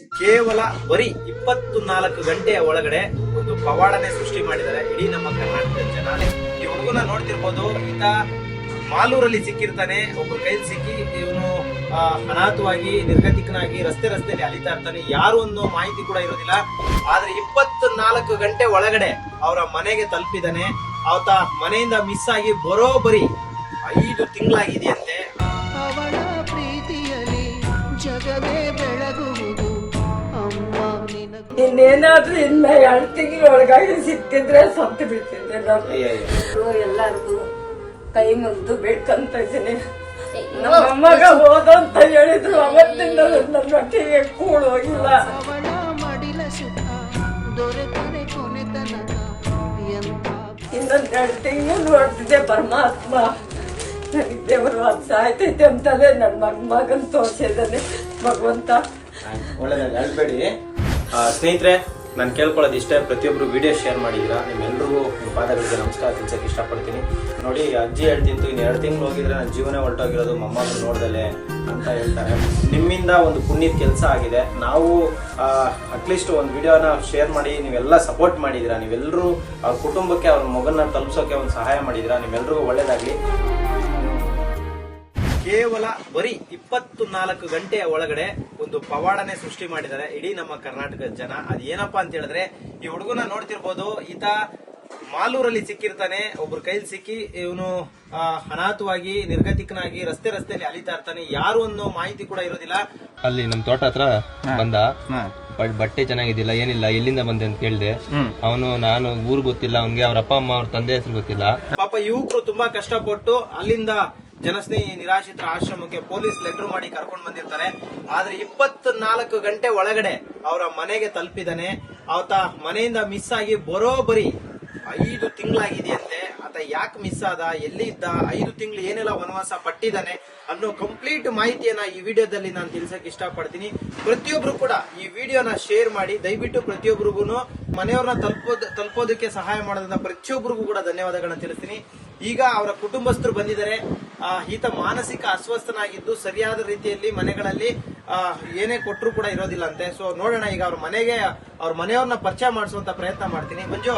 ಕೇವಲ ಬರೀ ಇಪ್ಪತ್ತು ನಾಲ್ಕು ಗಂಟೆಯ ಒಳಗಡೆ ಒಂದು ಪವಾಡನೆ ಸೃಷ್ಟಿ ಮಾಡಿದ್ದಾರೆ ಇಡೀ ನಮ್ಮ ಕರ್ನಾಟಕದ ಜನ. ಈ ಹುಡುಗನ ನೋಡ್ತಿರ್ಬೋದು, ಈತ ಮಾಲೂರಲ್ಲಿ ಸಿಕ್ಕಿರ್ತಾನೆ, ಒಬ್ಬ ಕೈಲಿ ಸಿಕ್ಕಿ ಇವನು ಅನಾಥವಾಗಿ, ನಿರ್ಗತಿಕನಾಗಿ ರಸ್ತೆ ರಸ್ತೆಯಲ್ಲಿ ಅಲಿತಾ ಇರ್ತಾನೆ. ಯಾರು ಅನ್ನೋ ಮಾಹಿತಿ ಕೂಡ ಇರೋದಿಲ್ಲ. ಆದ್ರೆ ಇಪ್ಪತ್ತು ನಾಲ್ಕು ಗಂಟೆ ಒಳಗಡೆ ಅವರ ಮನೆಗೆ ತಲುಪಿದಾನೆ ಆತ ಮನೆಯಿಂದ ಮಿಸ್ ಆಗಿ ಬರೋಬರಿ ಐದು ತಿಂಗಳಾಗಿದೆಯಂತೆ ಇನ್ನೇನಾದ್ರೂ ಇನ್ನ ಎರಡು ತಿಂಗಳೊಳಗಾಗಿ ಸಿಕ್ಕಿದ್ರೆ ಸತ್ತು ಬಿಡ್ತಿದ್ದೆ ನಾನು. ಎಲ್ಲರಿಗೂ ಕೈ ಮುಗ್ದು ಬೇಡ್ಕಂತ ಇದ್ದೀನಿ. ನಮ್ಮ ಮಗ ಹೋದ ಅಂತ ಹೇಳಿದ್ರು ಅವತ್ತಿಂದ ನನ್ನ ಹೊಟ್ಟೆಗೆ ಕೂಳು ಹೋಗಿಲ್ಲ ಇನ್ನೊಂದ್ ಎರಡು ತಿಂಗಳು ನೋಡ್ತಿದ್ದೆ ಪರಮಾತ್ಮ. ನನಗೆ ದೇವರು ಅದು ಸಾಯ್ತೈತೆ ಅಂತಲೇ ನನ್ನ ಮಗ ಮಗನ್ ತೋರ್ಸಿದ್ದಾನೆ. ಭಗವಂತ. ಒಳ್ಳೆದಾಗಿ ಅಳ್ಬೇಡಿ ಸ್ನೇಹಿತರೆ, ನಾನು ಕೇಳ್ಕೊಳ್ಳೋದು ಇಷ್ಟೇ ಪ್ರತಿಯೊಬ್ಬರು ವಿಡಿಯೋ ಶೇರ್ ಮಾಡಿದ್ದೀರಾ? ನಿಮ್ಮೆಲ್ಲರಿಗೂ ನಿಮ್ಮ ಪಾದಗಳಿಗೆ ನಮಸ್ಕಾರ ತಿಳ್ಸೋಕೆ ಇಷ್ಟಪಡ್ತೀನಿ. ನೋಡಿ ಅಜ್ಜಿ ಹೇಳ್ತಿತ್ತು, ಇನ್ನು ಎರಡು ತಿಂಗಳು ಹೋಗಿದ್ರೆ ನನ್ನ ಜೀವನ ಹೊರಟೋಗಿರೋದು ಮಮ್ಮನ ನೋಡ್ದಲೆ ಅಂತ ಹೇಳ್ತಾರೆ. ನಿಮ್ಮಿಂದ ಒಂದು ಪುಣ್ಯದ ಕೆಲಸ ಆಗಿದೆ. ನಾವು ಅಟ್ಲೀಸ್ಟ್ ಒಂದು ವಿಡಿಯೋನ ಶೇರ್ ಮಾಡಿ, ನೀವೆಲ್ಲ ಸಪೋರ್ಟ್ ಮಾಡಿದ್ದೀರಾ? ನೀವೆಲ್ಲರೂ ಅವ್ರ ಕುಟುಂಬಕ್ಕೆ, ಅವ್ರ ಮಗನ ತಲುಪಿಸೋಕೆ ಒಂದು ಸಹಾಯ ಮಾಡಿದ್ದೀರಾ? ನಿಮ್ಮೆಲ್ಲರಿಗೂ ಒಳ್ಳೇದಾಗಲಿ. ಕೇವಲ ಬರೀ ಇಪ್ಪತ್ತು ನಾಲ್ಕು ಗಂಟೆಯ ಒಳಗಡೆ ಒಂದು ಪವಾಡನೆ ಸೃಷ್ಟಿ ಮಾಡಿದ್ದಾರೆ. ಇಡೀ ನಮ್ಮ ಕರ್ನಾಟಕದ ಜನ. ಅದ್ ಏನಪ್ಪಾ ಅಂತ ಹೇಳಿದ್ರೆ ಈ ಹುಡುಗನ ನೋಡ್ತಿರ್ಬೋದು. ಈತ ಮಾಲೂರಲ್ಲಿ ಸಿಕ್ಕಿರ್ತಾನೆ. ಒಬ್ರು ಕೈಲಿ ಸಿಕ್ಕಿ ಇವನು ಅನಾಥವಾಗಿ ನಿರ್ಗತಿಕನಾಗಿ ರಸ್ತೆ ರಸ್ತೆಯಲ್ಲಿ ಅಲಿತಾ ಇರ್ತಾನೆ. ಯಾರು ಅನ್ನೋ ಮಾಹಿತಿ ಕೂಡ ಇರೋದಿಲ್ಲ. ಅಲ್ಲಿ ನಮ್ ತೋಟ ಹತ್ರ ಬಂದ. ಬಟ್ ಬಟ್ಟೆ ಚೆನ್ನಾಗಿದ್ದಿಲ್ಲ ಏನಿಲ್ಲ ಎಲ್ಲಿಂದ ಬಂದೆ ಅಂತ ಕೇಳಿದೆ. ಅವನು ನಾನು ಊರ್ ಗೊತ್ತಿಲ್ಲ. ಅವ್ನಿಗೆ ಅವ್ರ ಅಪ್ಪ ಅಮ್ಮ ಅವ್ರ ತಂದೆ ಹೆಸರು ಗೊತ್ತಿಲ್ಲ. ಪಾಪ ಯುವಕರು ತುಂಬಾ ಕಷ್ಟಪಟ್ಟು ಅಲ್ಲಿಂದ ಜನಸ್ನೇಹಿ ನಿರಾಶ್ರಿತರ ಆಶ್ರಮಕ್ಕೆ ಪೊಲೀಸ್ ಲೆಟರ್ ಮಾಡಿ ಕರ್ಕೊಂಡು ಬಂದಿರ್ತಾರೆ. ಆದ್ರೆ ಇಪ್ಪತ್ ನಾಲ್ಕು ಗಂಟೆ ಒಳಗಡೆ ಅವರ ಮನೆಗೆ ತಲುಪಿದಾನೆ ಆತ ಮನೆಯಿಂದ ಮಿಸ್ ಆಗಿ ಬರೋಬರಿ ಐದು ತಿಂಗಳಾಗಿದೆಯಂತೆ. ಆತ ಯಾಕೆ ಮಿಸ್ ಆದ, ಎಲ್ಲಿ ಇದ್ದ, ಐದು ತಿಂಗಳು ಏನೆಲ್ಲ ವನವಾಸ ಪಟ್ಟಿದ್ದಾನೆ ಅನ್ನೋ ಕಂಪ್ಲೀಟ್ ಮಾಹಿತಿಯನ್ನ ಈ ವಿಡಿಯೋದಲ್ಲಿ ನಾನು ತಿಳಿಸಕ್ ಇಷ್ಟಪಡ್ತೀನಿ. ಪ್ರತಿಯೊಬ್ರು ಕೂಡ ಈ ವಿಡಿಯೋನ ಶೇರ್ ಮಾಡಿ, ದಯವಿಟ್ಟು ಪ್ರತಿಯೊಬ್ಬರಿಗೂ ಮನೆಯವ್ರನ್ನ ತಲುಪೋದ್, ತಲುಪೋದಕ್ಕೆ ಸಹಾಯ ಮಾಡೋದನ್ನ ಪ್ರತಿಯೊಬ್ಬರಿಗೂ ಕೂಡ ಧನ್ಯವಾದಗಳನ್ನ ತಿಳಿಸ್ತೀನಿ. ಈಗ ಅವರ ಕುಟುಂಬಸ್ಥರು ಬಂದಿದ್ದಾರೆ. ಈತ ಮಾನಸಿಕ ಅಸ್ವಸ್ಥನಾಗಿದ್ದು ಸರಿಯಾದ ರೀತಿಯಲ್ಲಿ ಮನೆಗಳಲ್ಲಿ ಏನೇ ಕೊಟ್ಟರು ಕೂಡ ಇರೋದಿಲ್ಲ ಅಂತೆ ಸೊ ನೋಡೋಣ, ಈಗ ಅವ್ರ ಮನೆಗೆ, ಅವ್ರ ಮನೆಯವ್ರನ್ನ ಪರಿಚಯ ಮಾಡಿಸುವಂತ ಪ್ರಯತ್ನ ಮಾಡ್ತೀನಿ. ಮಂಜು,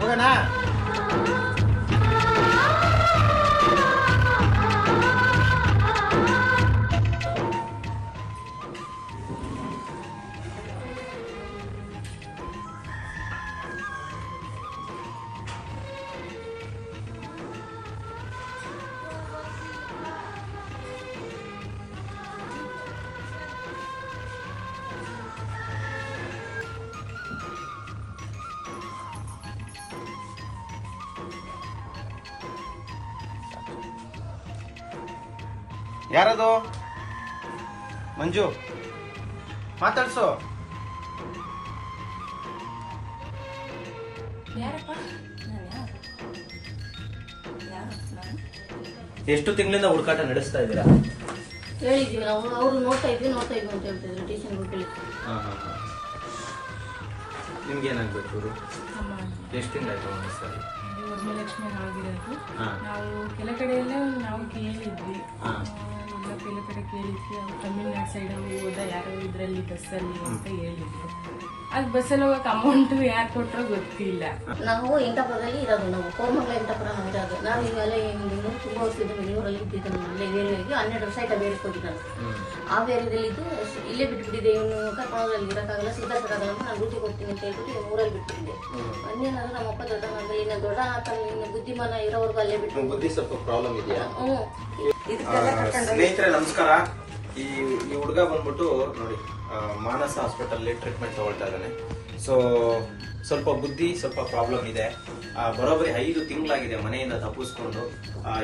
ಹೋಗೋಣ? ಯಾರದು? ಮಂಜು. ಮಾತಾಡ್ಸು. ಎಷ್ಟು ತಿಂಗಳಿಂದ ಹುಡುಕಾಟ ನಡೆಸ್ತಾ ಇದ್ದೀರಾ? ಹೇಳಿದ್ವಿ ನಾವು ಅವರು ನೋಡ್ತಾ ಇದ್ವಿ ನೋಡ್ತಾ ಇದ್ವಿ ಅಂತ ಹೇಳ್ತಿದ್ರು. ಟ್ಯೂಷನ್ ಹೋಗಿ ನಿಮ್ಗೆ ಏನಾಗ್ಬೇಕು ಇವರು ಎಷ್ಟು ತಿಂಗಳಾಯ್ತು ಸರಿ? ವರಮಹಾಲಕ್ಷ್ಮಿ ಆಗಿರೋದು. ಹಾ. ನಾವು ಕೆಲ ಕಡೆಯಲ್ಲೇ ನಾವು ಕೇಳಿದ್ವಿ. ಹಾ. ಎಲ್ಲ ಕೆಲ ಕಡೆ ಕೇಳಿದ್ವಿ ಅವ್ರು ತಮಿಳ್ನಾಡು ಸೈಡಲ್ಲಿ ಹೋದ ಯಾರೋ ಇದರಲ್ಲಿ ಬಸ್ಸಲ್ಲಿ ಅಂತ ಹೇಳಿದ್ರು ಅದು ಬಸ್ಸಲ್ಲಿ ಹೋಗಕ್ಕೆ ಅಮೌಂಟು ಯಾರು ಕೊಟ್ಟರು ಗೊತ್ತಿಲ್ಲ. ನಾವು ಎಂಟಪುರದಲ್ಲಿ ಇರೋದು ನಾವು ಕೋರ್ಮಂಗಲ ಎಂಟಪುರ ನಾವು ಇರೋದು ನಾವು ಈಗಲೇ ಇನ್ನು ತುಂಬ ವರ್ಷದಿಂದ ಬೆಂಗಳೂರಲ್ಲಿ ಇದ್ದಿದ್ದು ಅಲ್ಲೇ ಬೇರೆಯವರಿಗೆ ಹನ್ನೆರಡು ವರ್ಷ ಆಯ್ತಾ ಬೇರೆ ಕೊಟ್ಟಿದ್ದಾನೆ ನಾನು ಆ ಬೇರೆದಲ್ಲಿ ಇದ್ದು ಇಲ್ಲೇ ಬಿಟ್ಬಿಟ್ಟಿದೆ ಇವನು ಕರ್ಕೊಂಡಲ್ಲಿ ಇರೋಕ್ಕಾಗಲ್ಲ ಸುಧಾರಿಸೋಕ್ಕಾಗಲ್ಲ ಅಂತ ನಾನು ಡ್ಯೂಟಿ ಕೊಡ್ತೀನಿ ಅಂತ ಹೇಳ್ಬಿಟ್ಟು ಇವ್ನು ಊರಲ್ಲಿ ಬಿಟ್ಬಿಟ್ಟಿದ್ದೆ ಒಂದೇನಾದ್ರು ನಮ್ಮ ಅಪ್ಪ ದೊಡ್ಡ ಮಗಲ್ಲಿ ಇನ್ನು ದೊಡ್ಡ ಆತನ ಇನ್ನು ಬುದ್ಧಿಮಾನ ಇರೋವರೆಗೂ ಅಲ್ಲೇ ಬಿಟ್ಟು ಬುದ್ಧಿ ಸ್ವಲ್ಪ ಪ್ರಾಬ್ಲಮ್ ಇದೆಯಾ? ಹ್ಞೂ ಸ್ನೇಹಿತರೆ ನಮಸ್ಕಾರ. ಈ ಈ ಹುಡುಗ ಬಂದ್ಬಿಟ್ಟು ನೋಡಿ ಮಾನಸ ಹಾಸ್ಪಿಟಲ್ ಟ್ರೀಟ್ಮೆಂಟ್ ತಗೊಳ್ತಾ ಇದ್ದಾನೆ. ಸೊ ಸ್ವಲ್ಪ ಬುದ್ಧಿ, ಸ್ವಲ್ಪ ಪ್ರಾಬ್ಲಮ್ ಇದೆ. ಬರೋಬ್ಬರಿ ಐದು ತಿಂಗಳಾಗಿದೆ ಮನೆಯಿಂದ ತಪ್ಪಿಸ್ಕೊಂಡು.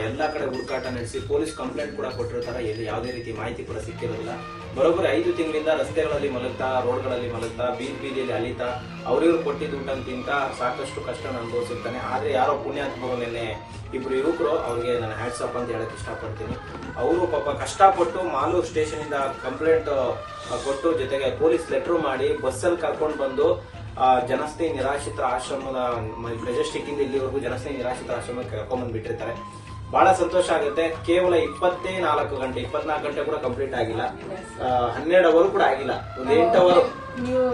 ಎಲ್ಲ ಕಡೆ ಹುಡುಕಾಟ ನಡೆಸಿ, ಪೊಲೀಸ್ ಕಂಪ್ಲೇಂಟ್ ಕೂಡ ಕೊಟ್ಟಿರ್ತಾರೆ. ಯಾವುದೇ ರೀತಿ ಮಾಹಿತಿ ಕೂಡ ಸಿಕ್ಕಿರೋದಿಲ್ಲ. ಬರೋಬ್ಬರಿ ಐದು ತಿಂಗಳಿಂದ ರಸ್ತೆಗಳಲ್ಲಿ ಮಲಗ್ತಾ, ರೋಡ್ಗಳಲ್ಲಿ ಮಲಗ್ತಾ, ಬೀದಿ ಬೀದಿಯಲ್ಲಿ ಅಲಿತಾ, ಅವ್ರಿವ್ರು ಕೊಟ್ಟಿದ್ದ ತಿಂತ ಸಾಕಷ್ಟು ಕಷ್ಟ ಅನುಭವಿಸಿರ್ತಾನೆ. ಆದರೆ ಯಾರೋ ಪುಣ್ಯಾತ್ಮರು ನೆನ್ನೆ ಇಬ್ಬರು ಯುವಕರು ಅವ್ರಿಗೆ ನಾನು ಹ್ಯಾಟ್ಸಪ್ ಅಂತ ಹೇಳಕ್ಕೆ ಇಷ್ಟಪಡ್ತೀನಿ. ಅವರು ಪಾಪ ಕಷ್ಟಪಟ್ಟು ಮಾಲೂರು ಸ್ಟೇಷನಿಂದ ಕಂಪ್ಲೇಂಟ್ ಕೊಟ್ಟು ಜೊತೆಗೆ ಪೊಲೀಸ್ ಲೆಟರ್ ಮಾಡಿ ಬಸ್ಸಲ್ಲಿ ಕರ್ಕೊಂಡು ಬಂದು ಜನಸ್ನೇಹಿ ನಿರಾಶ್ರಿತರ ಆಶ್ರಮದ ಮೆಜೆಸ್ಟಿಕ್ ಇಂದ ಇಲ್ಲಿವರೆಗೂ ಜನಸ್ನೇಹಿ ನಿರಾಶ್ರಿತರ ಆಶ್ರಮಕ್ಕೆ ಕರ್ಕೊಂಡ್ಬಂದು ಬಂದ್ಬಿಟ್ಟಿರ್ತಾರೆ. ಬಹಳ ಸಂತೋಷ ಆಗುತ್ತೆ. ಕೇವಲ ಇಪ್ಪತ್ತೇ ನಾಲ್ಕು ಗಂಟೆ ಇಪ್ಪತ್ನಾಲ್ಕು ಗಂಟೆ ಕೂಡ ಕಂಪ್ಲೀಟ್ ಆಗಿಲ್ಲ. ಹನ್ನೆರಡು ಅವರು ಕೂಡ ಆಗಿಲ್ಲ. ಒಂದು ಎಂಟು ಅವರು ನೀವು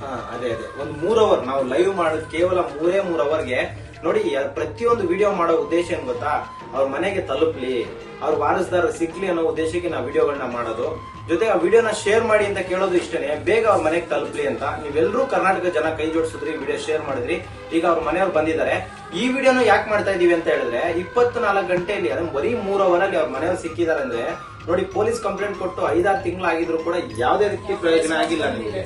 ಹಾ ಅದೇ ಅದೇ. ಒಂದು ಮೂರ್ ಅವರ್ ನಾವು ಲೈವ್ ಮಾಡೋದು ಕೇವಲ ಮೂರೇ ಮೂರ್ ಅವರ್ಗೆ ನೋಡಿ ಪ್ರತಿಯೊಂದು ವಿಡಿಯೋ ಮಾಡೋ ಉದ್ದೇಶ ಏನ್ ಗೊತ್ತಾ? ಅವ್ರ ಮನೆಗೆ ತಲುಪ್ಲಿ, ಅವ್ರ ವಾರಸ್ದಾರ ಸಿಕ್ಲಿ ಅನ್ನೋ ಉದ್ದೇಶಕ್ಕೆ ನಾವು ವಿಡಿಯೋಗಳನ್ನ ಮಾಡೋದು. ಜೊತೆ ಆ ವಿಡಿಯೋನ ಶೇರ್ ಮಾಡಿ ಅಂತ ಕೇಳೋದು ಇಷ್ಟನೇ. ಬೇಗ ಅವ್ರ ಮನೆಗೆ ತಲುಪ್ಲಿ ಅಂತ. ನೀವೆಲ್ಲರೂ ಕರ್ನಾಟಕ ಜನ ಕೈ ಜೋಡಿಸಿದ್ರಿ ವಿಡಿಯೋ ಶೇರ್ ಮಾಡಿದ್ರಿ. ಈಗ ಅವ್ರ ಮನೆಯವ್ರು ಬಂದಿದ್ದಾರೆ. ಈ ವಿಡಿಯೋನ ಯಾಕೆ ಮಾಡ್ತಾ ಇದೀವಿ ಅಂತ ಹೇಳಿದ್ರೆ, ಇಪ್ಪತ್ನಾಲ್ಕು ಗಂಟೆಯಲ್ಲಿ ಅದನ್ನ ಬರೀ ಮೂರು ಅವರ್ ಅಲ್ಲಿ ಅವ್ರ ಮನೆಯವ್ರು ಸಿಕ್ಕಿದ್ದಾರೆ ಅಂದ್ರೆ, ನೋಡಿ, ಪೊಲೀಸ್ ಕಂಪ್ಲೇಂಟ್ ಕೊಟ್ಟು ಐದಾರು ತಿಂಗಳಾಗಿದ್ರು ಕೂಡ ಯಾವುದೇ ರೀತಿ ಪ್ರಯೋಜನ ಆಗಿಲ್ಲ ನಿಮಗೆ.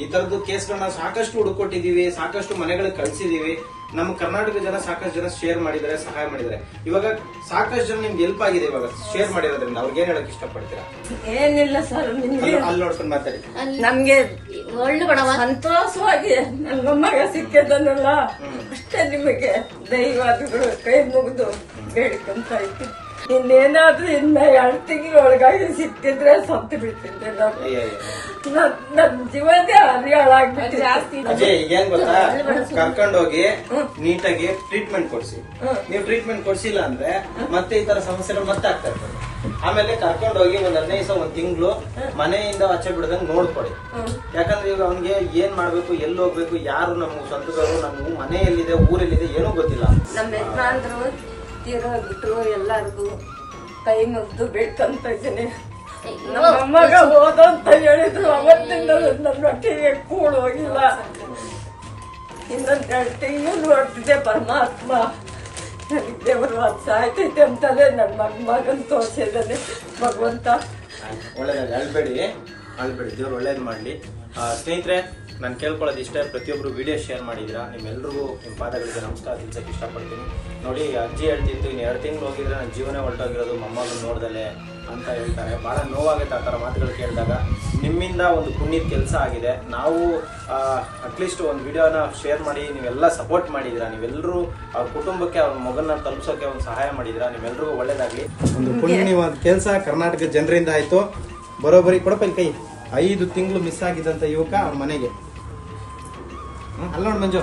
ಈ ತರದ್ದು ಕೇಸ್ಗಳನ್ನ ಸಾಕಷ್ಟು ಹುಡುಕೊಟ್ಟಿದೀವಿ ಸಾಕಷ್ಟು ಮನೆಗಳಿಗೆ ಕಳ್ಸಿದೀವಿ. ನಮ್ಮ ಕರ್ನಾಟಕ ಜನ ಸಾಕಷ್ಟು ಜನ ಶೇರ್ ಮಾಡಿದ್ದಾರೆ ಸಹಾಯ ಮಾಡಿದ್ದಾರೆ. ಇವಾಗ ಸಾಕಷ್ಟು ಜನ ನಿಮ್ಗೆ ಹೆಲ್ಪ್ ಆಗಿದೆ ಇವಾಗ ಶೇರ್ ಮಾಡಿರೋದ್ರಿಂದ. ಅವ್ರಿಗೆ ಏನ್ ಹೇಳಕ್ ಇಷ್ಟಪಡ್ತೀರಾ? ಏನಿಲ್ಲ ಸರ್ ನಿಮ್ಗೆ? ಅಲ್ಲಿ- ನೋಡ್ಕೊಂಡು ಮಾತಾಡಿ. ನಮ್ಗೆ ಒಳ್ಳೆ ಸಂತೋಷವಾಗಿ ನನ್ನ ಮಗ ಸಿಕ್ಕಿದ್ದನ್ನೆಲ್ಲ ಅಷ್ಟೇ ನಿಮಗೆ ದೈವಾದಿಗಳು ಕೈ ಮುಗಿದು ಬೇಡಿಕೊಂತ ಇತ್ತು ಇನ್ನೇನಾದ್ರೂ ಇನ್ನ ಎರಡು ತಿಂಗಳ ಒಳಗಾಗಿ ಸಿಕ್ಕಿದ್ರೆ ಸತ್ತು ಬಿಡ್ತಿದ್ದೆ ನಾನು. ನನ್- ಜೀವನದೇ ಜೀವನೇ ಹರಿಯಾಳಾಗ್ಬಿಟ್ಟು ಜಾಸ್ತಿ ಅಜಯ್ ಏನ್ ಗೊತ್ತಾ? ಕರ್ಕೊಂಡೋಗಿ ನೀಟಾಗಿ ಟ್ರೀಟ್ಮೆಂಟ್ ಕೊಡ್ಸಿ. ನೀವು ಟ್ರೀಟ್ಮೆಂಟ್ ಕೊಡ್ಸಿಲ್ಲ ಅಂದ್ರೆ ಮತ್ತೆ ಈ ತರ ಸಮಸ್ಯೆ ಮತ್ತೆ ಆಗ್ತಾ ಇರ್ತದೆ ಆಮೇಲೆ ಕರ್ಕೊಂಡೋಗಿ ಒಂದ್ ಹದಿನೈದು ಸಾವಿರ ಒಂದ್ ತಿಂಗಳು ಮನೆಯಿಂದ ಆಚೆ ಬಿಡದಂಗ್ ನೋಡ್ಕೊಡಿ. ಯಾಕಂದ್ರೆ ಈಗ ಅವ್ನಿಗೆ ಏನ್ ಮಾಡ್ಬೇಕು ಎಲ್ಲಿ ಹೋಗ್ಬೇಕು ಯಾರು ನಮ್ಗೆ ಸ್ವಂತದವರು ನಮ್ಗೆ ಮನೆಯಲ್ಲಿದೆ ಊರಲ್ಲಿದೆ ಊರೆಲ್ಲಿದೆ ಏನೂ ಗೊತ್ತಿಲ್ಲ. ನಮ್ಮ ಯಜಮಾನ್ರು ತೀರೋಗ್ಬಿಟ್ರು ಎಲ್ಲರಿಗೂ ಕೈ ಮುಗ್ದು ಬೇಕಂತ ಇದ್ದೀನಿ ನಮ್ಮ ಹೋದ ಅಂತ ಹೇಳಿದ್ರು ಅವತ್ತಿಂದ ನನ್ನ ಹೊಟ್ಟೆಗೆ ಕೂಳು ಹೋಗಿಲ್ಲ. ಇನ್ನೊಂದು ಎರಡು ತಿಂಗಳು ನೋಡ್ತಿದ್ದೆ ಪರಮಾತ್ಮ ನನಗೆ ದೇವರು ಅದು ಸಾಯ್ತೈತೆ ಅಂತಲೇ ನನ್ನ ಮಗ ಮಗನ್ ತೋರಿಸಿದ್ದಾನೆ ಭಗವಂತ. ಒಳ್ಳೇದಾಗಿ ಅಳ್ಬೇಡಿ ಅಳ್ಬೇಡಿ ದೇವ್ರು ಒಳ್ಳೇದು ಮಾಡಲಿ. ಸ್ನೇಹಿತರೆ ನಾನು ಕೇಳ್ಕೊಳ್ಳೋದು ಇಷ್ಟೇ ಪ್ರತಿಯೊಬ್ಬರು ವಿಡಿಯೋ ಶೇರ್ ಮಾಡಿದ್ದೀರಾ? ನಿಮ್ಮೆಲ್ಲರಿಗೂ ನಿಮ್ಮ ಪಾದಗಳಿಗೆ ನಮಸ್ಕಾರ ತಿಳ್ಸಕ್ಕೆ ಇಷ್ಟಪಡ್ತೀನಿ. ನೋಡಿ ಅಜ್ಜಿ ಹೇಳ್ತಿತ್ತು, ಇನ್ನು ಎರಡು ತಿಂಗಳು ಹೋಗಿದ್ರೆ ನನ್ನ ಜೀವನ ಹೊರಟೋಗಿರೋದು, ಮೊಮ್ಮಗನ ನೋಡ್ದಲೆ ಅಂತ ಹೇಳ್ತಾರೆ. ಭಾಳ ನೋವಾಗುತ್ತೆ ಆ ಥರ ಮಾತುಗಳು ಕೇಳಿದಾಗ. ನಿಮ್ಮಿಂದ ಒಂದು ಪುಣ್ಯದ ಕೆಲಸ ಆಗಿದೆ. ನಾವು ಅಟ್ಲೀಸ್ಟ್ ಒಂದು ವಿಡಿಯೋನ ಶೇರ್ ಮಾಡಿ, ನೀವೆಲ್ಲ ಸಪೋರ್ಟ್ ಮಾಡಿದ್ದೀರಾ? ನೀವೆಲ್ಲರೂ ಅವ್ರ ಕುಟುಂಬಕ್ಕೆ, ಅವ್ರ ಮಗನ ತಲುಪಿಸೋಕೆ ಒಂದು ಸಹಾಯ ಮಾಡಿದ್ದೀರಾ? ನೀವೆಲ್ಲರಿಗೂ ಒಳ್ಳೇದಾಗಲಿ. ಒಂದು ಪುಣ್ಯವಾದ ಕೆಲಸ ಕರ್ನಾಟಕ ಜನರಿಂದ ಆಯಿತು. ಬರೋಬ್ಬರಿ ಕೊಡಪ್ಪ ಇಲ್ಲಿ ಕೈ. ಐದು ತಿಂಗಳು ಮಿಸ್ ಆಗಿದ್ದಂಥ ಯುವಕ ಅವ್ರ ಮನೆಗೆ. ಅಲ್ಲೋಣ ಮಂಜು.